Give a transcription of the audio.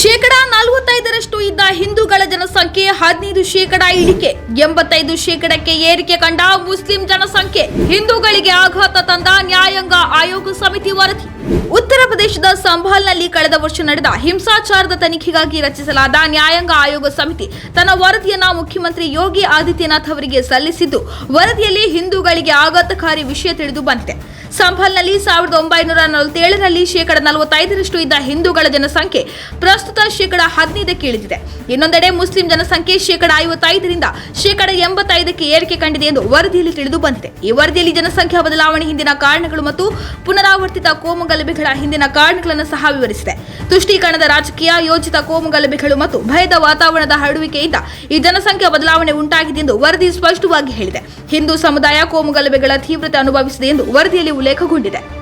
ಶೇಕಡ ನಲವತ್ತೈದರಷ್ಟು ಇದ್ದ ಹಿಂದೂಗಳ ಜನಸಂಖ್ಯೆ ಹದಿನೈದು ಶೇಕಡಾ ಇಳಿಕೆ, ಎಂಬತ್ತೈದು ಶೇಕಡಕ್ಕೆ ಏರಿಕೆ ಕಂಡ ಮುಸ್ಲಿಂ ಜನಸಂಖ್ಯೆ, ಹಿಂದೂಗಳಿಗೆ ಆಘಾತ ತಂದ ನ್ಯಾಯಾಂಗ ಆಯೋಗ ಸಮಿತಿ ವರದಿ. ಪ್ರದೇಶದ ಸಂಭಾಲ್ನಲ್ಲಿ ಕಳೆದ ವರ್ಷ ನಡೆದ ಹಿಂಸಾಚಾರದ ತನಿಖೆಗಾಗಿ ರಚಿಸಲಾದ ನ್ಯಾಯಾಂಗ ಆಯೋಗ ಸಮಿತಿ ತನ್ನ ವರದಿಯನ್ನ ಮುಖ್ಯಮಂತ್ರಿ ಯೋಗಿ ಆದಿತ್ಯನಾಥ್ ಅವರಿಗೆ ಸಲ್ಲಿಸಿದ್ದು, ವರದಿಯಲ್ಲಿ ಹಿಂದೂಗಳಿಗೆ ಆಘಾತಕಾರಿ ವಿಷಯ ತಿಳಿದು ಬಂದಿದೆ. ಸಂಭಾಲ್ನಲ್ಲಿ ಸಾವಿರದ ಒಂಬೈನೂರ ನಲವತ್ತೇಳರಲ್ಲಿ ಶೇಕಡ ನಲವತ್ತೈದರಷ್ಟು ಇದ್ದ ಹಿಂದೂಗಳ ಜನಸಂಖ್ಯೆ ಪ್ರಸ್ತುತ ಶೇಕಡ ಹದಿನೈದಕ್ಕೆ ಇಳಿದಿದೆ. ಇನ್ನೊಂದೆಡೆ ಮುಸ್ಲಿಂ ಜನಸಂಖ್ಯೆ ಶೇಕಡ ಐವತ್ತೈದರಿಂದ ಶೇಕಡ ಎಂಬತ್ತೈದಕ್ಕೆ ಏರಿಕೆ ಕಂಡಿದೆ ಎಂದು ವರದಿಯಲ್ಲಿ ತಿಳಿದು ಬಂದಿದೆ. ಈ ವರದಿಯಲ್ಲಿ ಜನಸಂಖ್ಯಾ ಬದಲಾವಣೆ, ಹಿಂದಿನ ಕಾರಣಗಳು ಮತ್ತು ಪುನರಾವರ್ತಿತ ಕೋಮಗಲಭೆಗಳ ಹಿಂದಿನ ಕಾರಣಗಳನ್ನು ಸಹ ವಿವರಿಸಿದೆ. ತುಷ್ಟೀಕರಣದ ರಾಜಕೀಯ ಯೋಜಿತ ಕೋಮುಗಲಭೆಗಳು ಮತ್ತು ಭಯದ ವಾತಾವರಣದ ಹರಡುವಿಕೆಯಿಂದ ಈ ಜನಸಂಖ್ಯೆ ಬದಲಾವಣೆ ಉಂಟಾಗಿದೆ ಎಂದು ವರದಿ ಸ್ಪಷ್ಟವಾಗಿ ಹೇಳಿದೆ. ಹಿಂದೂ ಸಮುದಾಯ ಕೋಮುಗಲಭೆಗಳ ತೀವ್ರತೆ ಅನುಭವಿಸಿದೆ ಎಂದು ವರದಿಯಲ್ಲಿ ಉಲ್ಲೇಖಗೊಂಡಿದೆ.